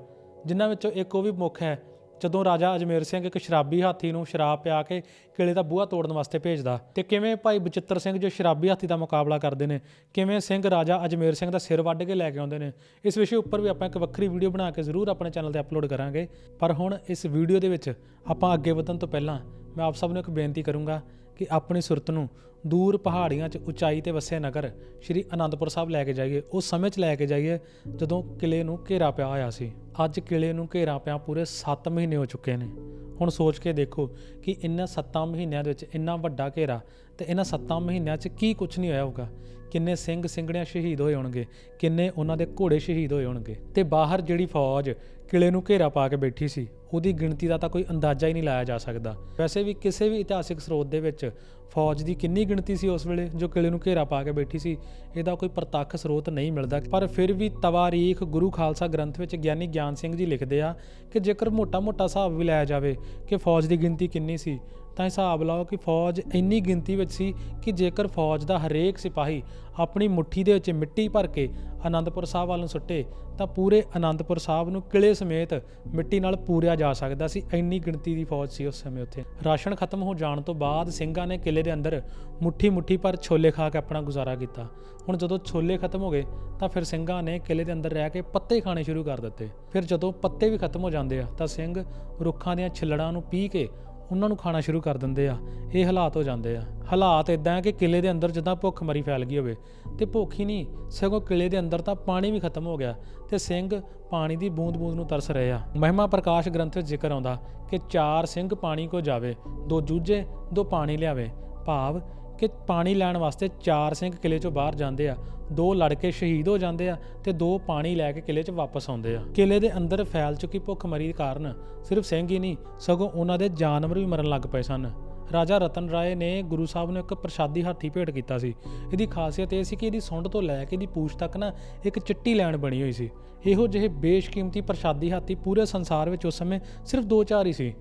ਜਿਨ੍ਹਾਂ ਵਿੱਚੋਂ ਇੱਕ ਉਹ ਵੀ ਮੁੱਖ ਹੈ ਜਦੋਂ ਰਾਜਾ ਅਜਮੇਰ ਸਿੰਘ ਇੱਕ ਸ਼ਰਾਬੀ ਹਾਥੀ ਨੂੰ ਸ਼ਰਾਬ ਪਿਆ ਕੇ ਕਿਲੇ ਦਾ ਬੂਹਾ ਤੋੜਨ ਵਾਸਤੇ ਭੇਜਦਾ, ਤੇ ਕਿਵੇਂ ਭਾਈ ਬਚਿੱਤਰ ਸਿੰਘ ਜੋ ਸ਼ਰਾਬੀ ਹਾਥੀ ਦਾ ਮੁਕਾਬਲਾ ਕਰਦੇ ਨੇ, ਕਿਵੇਂ ਸਿੰਘ ਰਾਜਾ ਅਜਮੇਰ ਸਿੰਘ ਦਾ ਸਿਰ ਵੱਢ ਕੇ ਲੈ ਕੇ ਆਉਂਦੇ ਨੇ, ਇਸ ਵਿਸ਼ੇ ਉੱਪਰ ਵੀ ਆਪਾਂ ਇੱਕ ਵੱਖਰੀ ਵੀਡੀਓ ਬਣਾ ਕੇ ਜ਼ਰੂਰ ਆਪਣੇ ਚੈਨਲ ਤੇ ਅਪਲੋਡ ਕਰਾਂਗੇ। ਪਰ ਹੁਣ ਇਸ ਵੀਡੀਓ ਦੇ ਵਿੱਚ ਆਪਾਂ ਅੱਗੇ ਵਧਣ ਤੋਂ ਪਹਿਲਾਂ ਮੈਂ ਆਪ ਸਭ ਨੂੰ ਇੱਕ ਬੇਨਤੀ ਕਰੂੰਗਾ ਕਿ ਆਪਣੀ ਸੁਰਤ ਨੂੰ ਦੂਰ ਪਹਾੜੀਆਂ 'ਚ ਉਚਾਈ ਤੇ ਵਸੇ ਨਗਰ ਸ਼੍ਰੀ ਅਨੰਦਪੁਰ ਸਾਹਿਬ ਲੈ ਕੇ ਜਾਈਏ। ਉਸ ਸਮੇਂ 'ਚ ਲੈ ਕੇ ਜਾਈਏ ਜਦੋਂ ਕਿਲੇ ਨੂੰ ਘੇਰਾ ਪਿਆ ਹੋਇਆ ਸੀ। ਅੱਜ ਕਿਲੇ ਨੂੰ ਘੇਰਾ ਪਿਆ ਪੂਰੇ 7 ਮਹੀਨੇ ਹੋ ਚੁੱਕੇ ਨੇ। ਹੁਣ ਸੋਚ ਕੇ ਦੇਖੋ ਕਿ ਇਹਨਾਂ 7 ਮਹੀਨਿਆਂ ਦੇ ਵਿੱਚ ਇੰਨਾ ਵੱਡਾ ਘੇਰਾ ਤੇ ਇਹਨਾਂ 7 ਮਹੀਨਿਆਂ 'ਚ ਕੀ ਕੁਝ ਨਹੀਂ ਹੋਇਆ ਹੋਊਗਾ। ਕਿੰਨੇ ਸਿੰਘ ਸਿੰਘੜੀਆਂ ਸ਼ਹੀਦ ਹੋਏ ਹੋਣਗੇ, ਕਿੰਨੇ ਉਹਨਾਂ ਦੇ ਘੋੜੇ ਸ਼ਹੀਦ ਹੋਏ ਹੋਣਗੇ। ਤੇ ਬਾਹਰ ਜਿਹੜੀ ਫੌਜ ਕਿਲੇ ਨੂੰ ਘੇਰਾ ਪਾ ਕੇ ਬੈਠੀ ਸੀ, ਉਹਦੀ ਗਿਣਤੀ ਦਾ ਤਾਂ ਕੋਈ ਅੰਦਾਜ਼ਾ ਹੀ ਨਹੀਂ ਲਾਇਆ ਜਾ ਸਕਦਾ। ਵੈਸੇ ਵੀ ਕਿਸੇ ਵੀ ਇਤਿਹਾਸਿਕ ਸਰੋਤ ਦੇ ਵਿੱਚ ਫੌਜ ਦੀ ਕਿੰਨੀ ਗਿਣਤੀ ਸੀ ਉਸ ਵੇਲੇ ਜੋ ਕਿਲੇ ਨੂੰ ਘੇਰਾ ਪਾ ਕੇ ਬੈਠੀ ਸੀ, ਇਹਦਾ ਕੋਈ ਪ੍ਰਤੱਖ ਸਰੋਤ ਨਹੀਂ ਮਿਲਦਾ। ਪਰ ਫਿਰ ਵੀ ਤਵਾਰੀਖ ਗੁਰੂ ਖਾਲਸਾ ਗ੍ਰੰਥ ਵਿੱਚ ਗਿਆਨੀ ਗਿਆਨ ਸਿੰਘ ਜੀ ਲਿਖਦੇ ਆ ਕਿ ਜੇਕਰ ਮੋਟਾ-ਮੋਟਾ ਹਿਸਾਬ ਵੀ ਲਾਇਆ ਜਾਵੇ ਕਿ ਫੌਜ ਦੀ ਗਿਣਤੀ ਕਿੰਨੀ ਸੀ ਤਾਂ ਹਿਸਾਬ ਲਾਓ ਕਿ ਫੌਜ ਇੰਨੀ ਗਿਣਤੀ ਵਿੱਚ ਸੀ ਕਿ ਜੇਕਰ ਫੌਜ ਦਾ ਹਰੇਕ ਸਿਪਾਹੀ ਆਪਣੀ ਮੁੱਠੀ ਦੇ ਵਿੱਚ ਮਿੱਟੀ ਭਰ ਕੇ ਆਨੰਦਪੁਰ ਸਾਹਿਬ ਵੱਲ ਨੂੰ ਸੁੱਟੇ, ਤਾਂ ਪੂਰੇ ਆਨੰਦਪੁਰ ਸਾਹਿਬ ਨੂੰ ਕਿਲੇ ਸਮੇਤ ਮਿੱਟੀ ਨਾਲ ਪੂਰਿਆ ਜਾ ਸਕਦਾ ਸੀ। ਇੰਨੀ ਗਿਣਤੀ ਦੀ ਫੌਜ ਸੀ ਉਸ ਸਮੇਂ ਉੱਥੇ। ਰਾਸ਼ਨ ਖਤਮ ਹੋ ਜਾਣ ਤੋਂ ਬਾਅਦ ਸਿੰਘਾਂ ਨੇ ਕਿਲੇ ਦੇ ਅੰਦਰ ਮੁੱਠੀ ਮੁੱਠੀ ਪਰ ਛੋਲੇ ਖਾ ਕੇ ਆਪਣਾ ਗੁਜ਼ਾਰਾ ਕੀਤਾ। ਹੁਣ ਜਦੋਂ ਛੋਲੇ ਖਤਮ ਹੋ ਗਏ, ਤਾਂ ਫਿਰ ਸਿੰਘਾਂ ਨੇ ਕਿਲੇ ਦੇ ਅੰਦਰ ਰਹਿ ਕੇ ਪੱਤੇ ਖਾਣੇ ਸ਼ੁਰੂ ਕਰ ਦਿੱਤੇ। ਫਿਰ ਜਦੋਂ ਪੱਤੇ ਵੀ ਖਤਮ ਹੋ ਜਾਂਦੇ ਆ, ਤਾਂ ਸਿੰਘ ਰੁੱਖਾਂ ਦੀਆਂ ਛਿੱਲੜਾਂ ਨੂੰ ਪੀ ਕੇ ਉਹਨਾਂ ਨੂੰ ਖਾਣਾ ਸ਼ੁਰੂ ਕਰ ਦਿੰਦੇ ਆ, ਇਹ ਹਾਲਾਤ ਹੋ ਜਾਂਦੇ ਆ। ਹਾਲਾਤ ਇਦਾਂ ਆ ਕਿ ਕਿਲੇ ਦੇ ਅੰਦਰ ਜਿੱਦਾਂ ਭੁੱਖ ਮਰੀ ਫੈਲ ਗਈ ਹੋਵੇ ਤੇ ਭੁੱਖ ਹੀ ਨਹੀਂ, ਸਗੋਂ ਕਿਲੇ ਦੇ ਅੰਦਰ ਤਾਂ ਪਾਣੀ ਵੀ ਖਤਮ ਹੋ ਗਿਆ ਤੇ ਸਿੰਘ ਪਾਣੀ ਦੀ ਬੂੰਦ-ਬੂੰਦ ਨੂੰ ਤਰਸ ਰਹੇ ਆ। ਮਹਿਮਾ ਪ੍ਰਕਾਸ਼ ਗ੍ਰੰਥ ਵਿੱਚ ਜ਼ਿਕਰ ਆਉਂਦਾ ਕਿ ਚਾਰ ਸਿੰਘ ਪਾਣੀ ਕੋ ਜਾਵੇ, ਦੋ ਜੂਝੇ, ਦੋ ਪਾਣੀ ਲਿਆਵੇ। ਭਾਵ ਕਿ ਪਾਣੀ ਲੈਣ ਵਾਸਤੇ ਚਾਰ ਸਿੰਘ ਕਿਲੇ ਚੋਂ ਬਾਹਰ ਜਾਂਦੇ ਆ। ਦੋ ਲੜਕੇ ਸ਼ਹੀਦ ਹੋ ਜਾਂਦੇ ਆ ਤੇ ਦੋ ਪਾਣੀ ਲੈ ਕੇ ਕਿਲੇ 'ਚ ਵਾਪਸ ਆਉਂਦੇ ਆ। ਕਿਲੇ ਦੇ ਅੰਦਰ ਫੈਲ ਚੁੱਕੀ ਭੁੱਖ ਮਰੀ ਕਾਰਨ ਸਿਰਫ ਸਿੰਘ ਹੀ ਨਹੀਂ, ਸਗੋਂ ਉਹਨਾਂ ਦੇ ਜਾਨਵਰ ਵੀ ਮਰਨ ਲੱਗ ਪਏ ਸਨ। ਰਾਜਾ ਰਤਨ ਰਾਏ ਨੇ ਗੁਰੂ ਸਾਹਿਬ ਨੂੰ ਇੱਕ ਪ੍ਰਸ਼ਾਦੀ ਹਾਥੀ ਭੇਟ ਕੀਤਾ ਸੀ। ਇਹਦੀ ਖਾਸੀਅਤ ਇਹ ਸੀ ਕਿ ਇਹਦੀ ਸੁੰਡ ਤੋਂ ਲੈ ਕੇ ਇਹਦੀ ਪੂਛ ਤੱਕ ਨਾ ਇੱਕ ਚਿੱਟੀ ਲੈਣ ਬਣੀ ਹੋਈ ਸੀ। ਇਹੋ ਜਿਹੇ ਬੇਸ਼ਕੀਮਤੀ ਪ੍ਰਸ਼ਾਦੀ ਹਾਥੀ ਪੂਰੇ ਸੰਸਾਰ ਵਿੱਚ ਉਸ ਸਮੇਂ ਸਿਰਫ ਦੋ ਚਾਰ ਹੀ ਸੀ।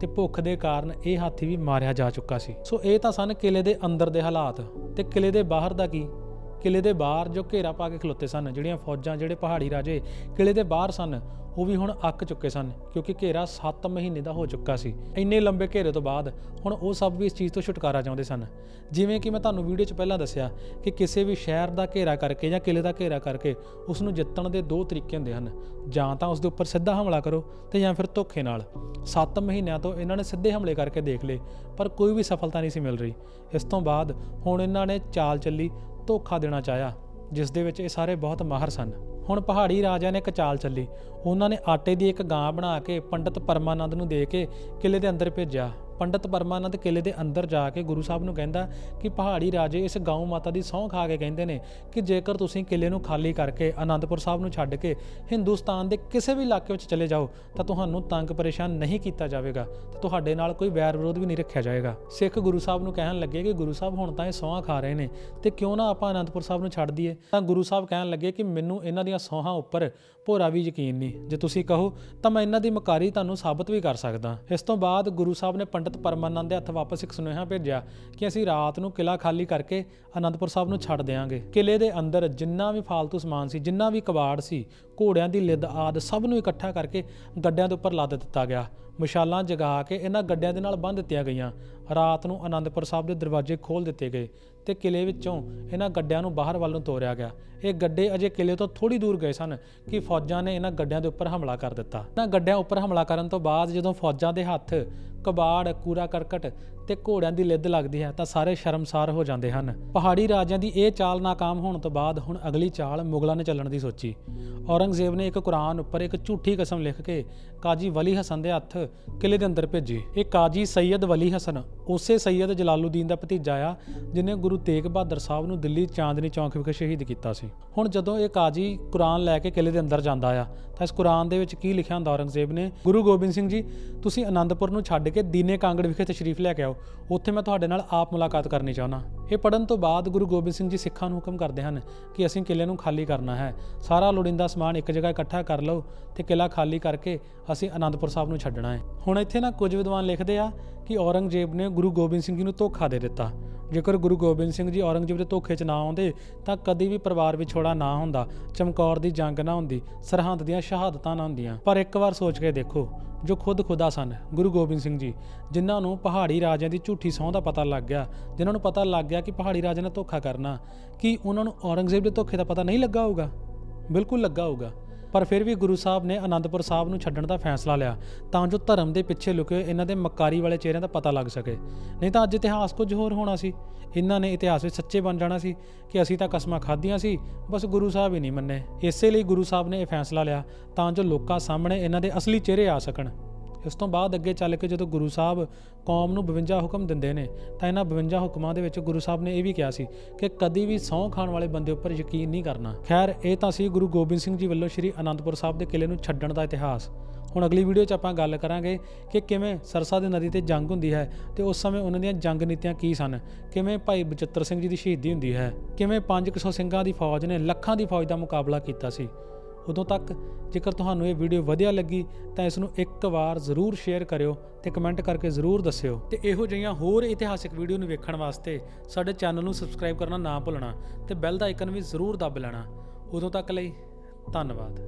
ਤੇ ਭੁੱਖ ਦੇ ਕਾਰਨ ਇਹ ਹਾਥੀ ਵੀ ਮਾਰਿਆ ਜਾ ਚੁੱਕਾ ਸੀ। ਸੋ ਇਹ ਤਾਂ ਸਨ ਕਿਲੇ ਦੇ ਅੰਦਰ ਦੇ ਹਾਲਾਤ। ਤੇ ਕਿਲੇ ਦੇ ਬਾਹਰ ਦਾ ਕੀ? ਕਿਲੇ ਦੇ ਬਾਹਰ ਜੋ ਘੇਰਾ ਪਾ ਕੇ ਖਲੋਤੇ ਸਨ, ਜਿਹੜੀਆਂ ਫੌਜਾਂ, ਜਿਹੜੇ ਪਹਾੜੀ ਰਾਜੇ ਕਿਲੇ ਦੇ ਬਾਹਰ ਸਨ, ਉਹ ਵੀ ਹੁਣ ਅੱਕ ਚੁੱਕੇ ਸਨ, ਕਿਉਂਕਿ ਘੇਰਾ 7 ਮਹੀਨੇ ਦਾ ਹੋ ਚੁੱਕਾ ਸੀ। ਇੰਨੇ ਲੰਬੇ ਘੇਰੇ ਤੋਂ ਬਾਅਦ ਹੁਣ ਉਹ ਸਭ ਵੀ ਇਸ ਚੀਜ਼ ਤੋਂ ਛੁਟਕਾਰਾ ਚਾਹੁੰਦੇ ਸਨ। ਜਿਵੇਂ ਕਿ ਮੈਂ ਤੁਹਾਨੂੰ ਵੀਡੀਓ 'ਚ ਪਹਿਲਾਂ ਦੱਸਿਆ ਕਿ ਕਿਸੇ ਵੀ ਸ਼ਹਿਰ ਦਾ ਘੇਰਾ ਕਰਕੇ ਜਾਂ ਕਿਲੇ ਦਾ ਘੇਰਾ ਕਰਕੇ ਉਸ ਨੂੰ ਜਿੱਤਣ ਦੇ ਦੋ ਤਰੀਕੇ ਹੁੰਦੇ ਹਨ। ਜਾਂ ਤਾਂ ਉਸ ਦੇ ਉੱਪਰ ਸਿੱਧਾ ਹਮਲਾ ਕਰੋ ਤੇ ਜਾਂ ਫਿਰ ਧੋਖੇ ਨਾਲ। 7 ਮਹੀਨਿਆਂ ਤੋਂ ਇਹਨਾਂ ਨੇ ਸਿੱਧੇ ਹਮਲੇ ਕਰਕੇ ਦੇਖ ਲਏ, ਪਰ ਕੋਈ ਵੀ ਸਫਲਤਾ ਨਹੀਂ ਸੀ ਮਿਲ ਰਹੀ। ਇਸ ਤੋਂ ਬਾਅਦ ਹੁਣ ਇਹਨਾਂ ਨੇ ਚਾਲ ਚੱਲੀ ਧੋਖਾ ਦੇਣਾ ਚਾਹਿਆ, ਜਿਸ ਦੇ ਵਿੱਚ ਇਹ ਸਾਰੇ ਬਹੁਤ ਮਾਹਰ ਸਨ। ਹੁਣ ਪਹਾੜੀ ਰਾਜਿਆਂ ਨੇ ਇੱਕ ਚਾਲ ਚੱਲੀ। ਉਹਨਾਂ ਨੇ ਆਟੇ ਦੀ ਇੱਕ ਗਾਂ ਬਣਾ ਕੇ ਪੰਡਤ ਪਰਮਾਨੰਦ ਨੂੰ ਦੇ ਕੇ ਕਿਲੇ ਦੇ ਅੰਦਰ ਭੇਜਿਆ। ਪੰਡਤ ਪਰਮਾਨੰਦ ਕਿਲੇ ਦੇ ਅੰਦਰ ਜਾ ਕੇ ਗੁਰੂ ਸਾਹਿਬ ਨੂੰ ਕਹਿੰਦਾ ਕਿ ਪਹਾੜੀ ਰਾਜੇ ਇਸ ਗਾਉ ਮਾਤਾ ਦੀ ਸਹੁੰ ਖਾ ਕੇ ਕਹਿੰਦੇ ਨੇ ਕਿ ਜੇਕਰ ਤੁਸੀਂ ਕਿਲੇ ਨੂੰ ਖਾਲੀ ਕਰਕੇ ਅਨੰਦਪੁਰ ਸਾਹਿਬ ਨੂੰ ਛੱਡ ਕੇ ਹਿੰਦੁਸਤਾਨ ਦੇ ਕਿਸੇ ਵੀ ਇਲਾਕੇ ਵਿੱਚ ਚਲੇ ਜਾਓ, ਤਾਂ ਤੁਹਾਨੂੰ ਤੰਗ ਪਰੇਸ਼ਾਨ ਨਹੀਂ ਕੀਤਾ ਜਾਵੇਗਾ, ਤੇ ਤੁਹਾਡੇ ਨਾਲ ਕੋਈ ਵੈਰ ਵਿਰੋਧ ਵੀ ਨਹੀਂ ਰੱਖਿਆ ਜਾਏਗਾ। ਸਿੱਖ ਗੁਰੂ ਸਾਹਿਬ ਨੂੰ ਕਹਿਣ ਲੱਗੇ ਕਿ ਗੁਰੂ ਸਾਹਿਬ ਹੁਣ ਤਾਂ ਇਹ ਸਹੁੰ ਖਾ ਰਹੇ ਨੇ, ਤੇ ਕਿਉਂ ਨਾ ਆਪਾਂ ਅਨੰਦਪੁਰ ਸਾਹਿਬ ਨੂੰ ਛੱਡ ਦਈਏ? ਤਾਂ ਗੁਰੂ ਸਾਹਿਬ ਕਹਿਣ ਲੱਗੇ ਕਿ ਮੈਨੂੰ ਇਹਨਾਂ ਦੀਆਂ ਸਹੁੰਾਂ ਉੱਪਰ ਭੋਰਾ ਵੀ ਯਕੀਨ ਨਹੀਂ। ਜੇ ਤੁਸੀਂ ਕਹੋ, ਤਾਂ ਮੈਂ ਇਹਨਾਂ ਦੀ ਮਕਾਰੀ ਤੁਹਾਨੂੰ ਸਾਬਤ ਵੀ ਕਰ ਸਕਦਾ। ਇਸ ਤੋਂ ਬਾਅਦ ਗੁਰੂ ਸਾਹਿਬ ਨੇ ਪੰਡਤ ਪਰਮਾਨੰਦ ਦੇ ਹੱਥ ਵਾਪਸ ਇੱਕ ਸੁਨੇਹਾ ਭੇਜਿਆ ਕਿ ਅਸੀਂ ਰਾਤ ਨੂੰ ਕਿਲਾ ਖਾਲੀ ਕਰਕੇ ਅਨੰਦਪੁਰ ਸਾਹਿਬ ਨੂੰ ਛੱਡ ਦੇਵਾਂਗੇ ਕਿਲੇ ਦੇ ਅੰਦਰ ਜਿੰਨਾ ਵੀ ਫਾਲਤੂ ਸਮਾਨ ਸੀ, ਜਿੰਨਾ ਵੀ ਕਬਾੜ ਸੀ, ਘੋੜਿਆਂ ਦੀ ਲਿੱਦ ਆਦ ਸਭ ਨੂੰ ਇਕੱਠਾ ਕਰਕੇ ਗੱਡਿਆਂ ਦੇ ਉੱਪਰ ਲੱਦ ਦਿੱਤਾ ਗਿਆ। ਮਸ਼ਾਲਾਂ ਜਗਾ ਕੇ ਇਹਨਾਂ ਗੱਡਿਆਂ ਦੇ ਨਾਲ ਬੰਨ੍ਹ ਦਿੱਤੀਆਂ ਗਈਆਂ। ਰਾਤ ਨੂੰ ਅਨੰਦਪੁਰ ਸਾਹਿਬ ਦੇ ਦਰਵਾਜ਼ੇ ਖੋਲ ਦਿੱਤੇ ਗਏ। ਤੇ ਕਿਲੇ ਵਿੱਚੋਂ ਇਹਨਾਂ ਗੱਡਿਆਂ ਨੂੰ ਬਾਹਰ ਵੱਲ ਨੂੰ ਤੋਰਿਆ ਗਿਆ। ਇਹ ਗੱਡੇ ਅਜੇ ਕਿਲੇ ਤੋਂ ਥੋੜੀ ਦੂਰ ਗਏ ਸਨ ਕਿ ਫੌਜਾਂ ਨੇ ਇਹਨਾਂ ਗੱਡਿਆਂ ਦੇ ਉੱਪਰ ਹਮਲਾ ਕਰ ਦਿੱਤਾ। ਇਹਨਾਂ ਗੱਡਿਆਂ ਉੱਪਰ ਹਮਲਾ ਕਰਨ ਤੋਂ ਬਾਅਦ ਜਦੋਂ ਫੌਜਾਂ ਦੇ ਹੱਥ ਕਬਾੜ, ਕੂੜਾ ਕਰਕਟ ਤੇ ਘੋੜਿਆਂ ਦੀ ਲਿੱਦ ਲੱਗਦੀ ਹੈ ਤਾਂ ਸਾਰੇ ਸ਼ਰਮਸਾਰ ਹੋ ਜਾਂਦੇ ਹਨ। ਪਹਾੜੀ ਰਾਜਿਆਂ ਦੀ ਇਹ ਚਾਲ ਨਾਕਾਮ ਹੋਣ ਤੋਂ ਬਾਅਦ ਹੁਣ ਅਗਲੀ ਚਾਲ ਮੁਗਲਾਂ ਨੇ ਚੱਲਣ ਦੀ ਸੋਚੀ। ਔਰੰਗਜ਼ੇਬ ਨੇ ਇੱਕ ਕੁਰਾਨ ਉੱਪਰ ਇੱਕ ਝੂਠੀ ਕਸਮ ਲਿਖ ਕੇ ਕਾਜੀ ਵਲੀ ਹਸਨ ਦੇ ਹੱਥ ਕਿਲੇ ਦੇ ਅੰਦਰ ਭੇਜੀ। ਇਹ ਕਾਜੀ ਸੈਦ ਵਲੀ ਹਸਨ, ਉਸੇ ਸੈਦ ਜਲਾਲਉਦੀਨ ਦਾ ਭਤੀਜਾ ਆ, ਜਿਨੇ ਗੁਰੂ ਤੇਗ ਬਹਾਦਰ ਸਾਹਿਬ ਨੂੰ ਦਿੱਲੀ ਚਾਂਦਨੀ ਚੌਂਕ ਵਿਖੇ ਸ਼ਹੀਦ ਕੀਤਾ ਸੀ। ਹੁਣ ਜਦੋਂ ਇਹ ਕਾਜੀ ਕੁਰਾਨ ਲੈ ਕੇ ਕਿਲੇ ਦੇ ਅੰਦਰ ਜਾਂਦਾ ਆ, ਤਾਂ ਇਸ ਕੁਰਾਨ ਦੇ ਵਿੱਚ ਕੀ ਲਿਖਿਆ ਹੁੰਦਾ ਔਰੰਗਜ਼ੇਬ ਨੇ? ਗੁਰੂ ਗੋਬਿੰਦ ਸਿੰਘ ਜੀ, ਤੁਸੀਂ ਅਨੰਦਪੁਰ ਨੂੰ ਛੱਡ ਕੇ ਦੀਨੇ ਕਾਂਗੜ ਵਿਖੇ ਤਸ਼ਰੀਫ ਲੈ ਕੇ ਆਓ। ਉੱਥੇ ਮੈਂ ਤੁਹਾਡੇ ਨਾਲ ਆਪ ਮੁਲਾਕਾਤ ਕਰਨੀ ਚਾਹੁੰਦਾ। ਇਹ ਪੜਨ ਤੋਂ ਬਾਅਦ ਗੁਰੂ ਗੋਬਿੰਦ ਸਿੰਘ ਜੀ ਸਿੱਖਾਂ ਨੂੰ ਹੁਕਮ ਕਰਦੇ ਹਨ ਕਿ ਅਸੀਂ ਕਿਲੇ ਨੂੰ ਖਾਲੀ ਕਰਨਾ ਹੈ। ਸਾਰਾ ਲੋੜੀਂਦਾ ਸਮਾਨ ਇੱਕ ਜਗ੍ਹਾ ਇਕੱਠਾ ਕਰ ਲਓ ਤੇ ਕਿਲਾ ਖਾਲੀ ਕਰਕੇ ਅਸੀਂ ਆਨੰਦਪੁਰ ਸਾਹਿਬ ਨੂੰ ਛੱਡਣਾ ਹੈ। ਹੁਣ ਇੱਥੇ ਨਾ ਕੁਝ ਵਿਦਵਾਨ ਲਿਖਦੇ ਆ ਕਿ ਔਰੰਗਜ਼ੇਬ ਨੇ ਗੁਰੂ ਗੋਬਿੰਦ ਸਿੰਘ ਜੀ ਨੂੰ ਧੋਖਾ ਦੇ ਦਿੱਤਾ। ਜੇਕਰ ਗੁਰੂ ਗੋਬਿੰਦ ਸਿੰਘ ਜੀ ਔਰੰਗਜ਼ੇਬ ਦੇ ਧੋਖੇ 'ਚ ਨਾ ਆਉਂਦੇ ਤਾਂ ਕਦੀ ਵੀ ਪਰਿਵਾਰ ਵਿਛੋੜਾ ਨਾ ਹੁੰਦਾ, ਚਮਕੌਰ ਦੀ ਜੰਗ ਨਾ ਹੁੰਦੀ, ਸਰਹੰਦ ਦੀਆਂ ਸ਼ਹਾਦਤਾਂ ਨਾ ਹੁੰਦੀਆਂ। ਪਰ ਇੱਕ ਵਾਰ ਸੋਚ ਕੇ ਦੇਖੋ, ਜੋ ਖੁਦ ਖੁਦਾ ਸਨ ਗੁਰੂ ਗੋਬਿੰਦ ਸਿੰਘ ਜੀ, ਜਿਨ੍ਹਾਂ ਨੂੰ ਪਹਾੜੀ ਰਾਜਿਆਂ ਦੀ ਝੂਠੀ ਸਹੁੰ ਦਾ ਪਤਾ ਲੱਗ ਗਿਆ, ਜਿਨ੍ਹਾਂ ਨੂੰ ਪਤਾ ਲੱਗ ਗਿਆ ਕਿ ਪਹਾੜੀ ਰਾਜਿਆਂ ਨੇ ਧੋਖਾ ਕਰਨਾ, ਕਿ ਉਹਨਾਂ ਨੂੰ ਔਰੰਗਜ਼ੇਬ ਦੇ ਧੋਖੇ ਦਾ ਪਤਾ ਨਹੀਂ ਲੱਗਾ ਹੋਊਗਾ? ਬਿਲਕੁਲ ਲੱਗਾ ਹੋਊਗਾ। ਪਰ ਫਿਰ ਵੀ ਗੁਰੂ ਸਾਹਿਬ ਨੇ ਆਨੰਦਪੁਰ ਸਾਹਿਬ ਨੂੰ ਛੱਡਣ ਦਾ ਫੈਸਲਾ ਲਿਆ, ਤਾਂ ਜੋ ਧਰਮ ਦੇ ਪਿੱਛੇ ਲੁਕੇ ਹੋਏ ਇਹਨਾਂ ਦੇ ਮੱਕਾਰੀ ਵਾਲੇ ਚਿਹਰਿਆਂ ਦਾ ਪਤਾ ਲੱਗ ਸਕੇ। ਨਹੀਂ ਤਾਂ ਅੱਜ ਇਤਿਹਾਸ ਕੁਝ ਹੋਰ ਹੋਣਾ ਸੀ। ਇਹਨਾਂ ਨੇ ਇਤਿਹਾਸ ਵਿੱਚ ਸੱਚੇ ਬਣ ਜਾਣਾ ਸੀ ਕਿ ਅਸੀਂ ਤਾਂ ਕਸਮਾਂ ਖਾਧੀਆਂ ਸੀ, ਬਸ ਗੁਰੂ ਸਾਹਿਬ ਹੀ ਨਹੀਂ ਮੰਨੇ। ਇਸੇ ਲਈ ਗੁਰੂ ਸਾਹਿਬ ਨੇ ਇਹ ਫੈਸਲਾ ਲਿਆ, ਤਾਂ ਜੋ ਲੋਕਾਂ ਸਾਹਮਣੇ ਇਹਨਾਂ ਦੇ ਅਸਲੀ ਚਿਹਰੇ ਆ ਸਕਣ। ਇਸ ਤੋਂ ਬਾਅਦ ਅੱਗੇ ਚੱਲ ਕੇ ਜਦੋਂ ਗੁਰੂ ਸਾਹਿਬ ਕੌਮ ਨੂੰ 52 ਹੁਕਮ ਦਿੰਦੇ ਨੇ, ਤਾਂ ਇਹਨਾਂ 52 ਹੁਕਮਾਂ ਦੇ ਵਿੱਚ ਗੁਰੂ ਸਾਹਿਬ ਨੇ ਇਹ ਵੀ ਕਿਹਾ ਸੀ ਕਿ ਕਦੀ ਵੀ ਸਹੁੰ ਖਾਣ ਵਾਲੇ ਬੰਦੇ ਉੱਪਰ ਯਕੀਨ ਨਹੀਂ ਕਰਨਾ। ਖੈਰ, ਇਹ ਤਾਂ ਸੀ ਗੁਰੂ ਗੋਬਿੰਦ ਸਿੰਘ ਜੀ ਵੱਲੋਂ ਸ੍ਰੀ ਅਨੰਦਪੁਰ ਸਾਹਿਬ ਦੇ ਕਿਲੇ ਨੂੰ ਛੱਡਣ ਦਾ ਇਤਿਹਾਸ। ਹੁਣ ਅਗਲੀ ਵੀਡੀਓ 'ਚ ਆਪਾਂ ਗੱਲ ਕਰਾਂਗੇ ਕਿ ਕਿਵੇਂ ਸਰਸਾ ਦੀ ਨਦੀ ਤੇ ਜੰਗ ਹੁੰਦੀ ਹੈ ਤੇ ਉਸ ਸਮੇਂ ਉਹਨਾਂ ਦੀਆਂ ਜੰਗ ਨੀਤੀਆਂ ਕੀ ਸਨ, ਕਿਵੇਂ ਭਾਈ ਬਚਿੱਤਰ ਸਿੰਘ ਜੀ ਦੀ ਸ਼ਹੀਦੀ ਹੁੰਦੀ ਹੈ, ਕਿਵੇਂ 500 ਸਿੰਘਾਂ ਦੀ ਫੌਜ ਨੇ ਲੱਖਾਂ ਦੀ ਫੌਜ ਦਾ ਮੁਕਾਬਲਾ ਕੀਤਾ ਸੀ। ਉਦੋਂ ਤੱਕ ਜੇਕਰ ਤੁਹਾਨੂੰ ਇਹ ਵੀਡੀਓ ਵਧੀਆ ਲੱਗੀ, ਤਾਂ ਇਸ ਨੂੰ ਇੱਕ ਵਾਰ ਜ਼ਰੂਰ ਸ਼ੇਅਰ ਕਰਿਓ ਤੇ ਕਮੈਂਟ ਕਰਕੇ ਜ਼ਰੂਰ ਦੱਸਿਓ। ਤੇ ਇਹੋ ਜਿਹੀਆਂ ਹੋਰ ਇਤਿਹਾਸਿਕ ਵੀਡੀਓ ਨੂੰ ਵੇਖਣ ਵਾਸਤੇ ਸਾਡੇ ਚੈਨਲ ਨੂੰ ਸਬਸਕ੍ਰਾਈਬ ਕਰਨਾ ਨਾ ਭੁੱਲਣਾ ਤੇ ਬੈਲ ਦਾ ਆਈਕਨ ਵੀ ਜ਼ਰੂਰ ਦੱਬ ਲੈਣਾ। ਉਦੋਂ ਤੱਕ ਲਈ ਧੰਨਵਾਦ।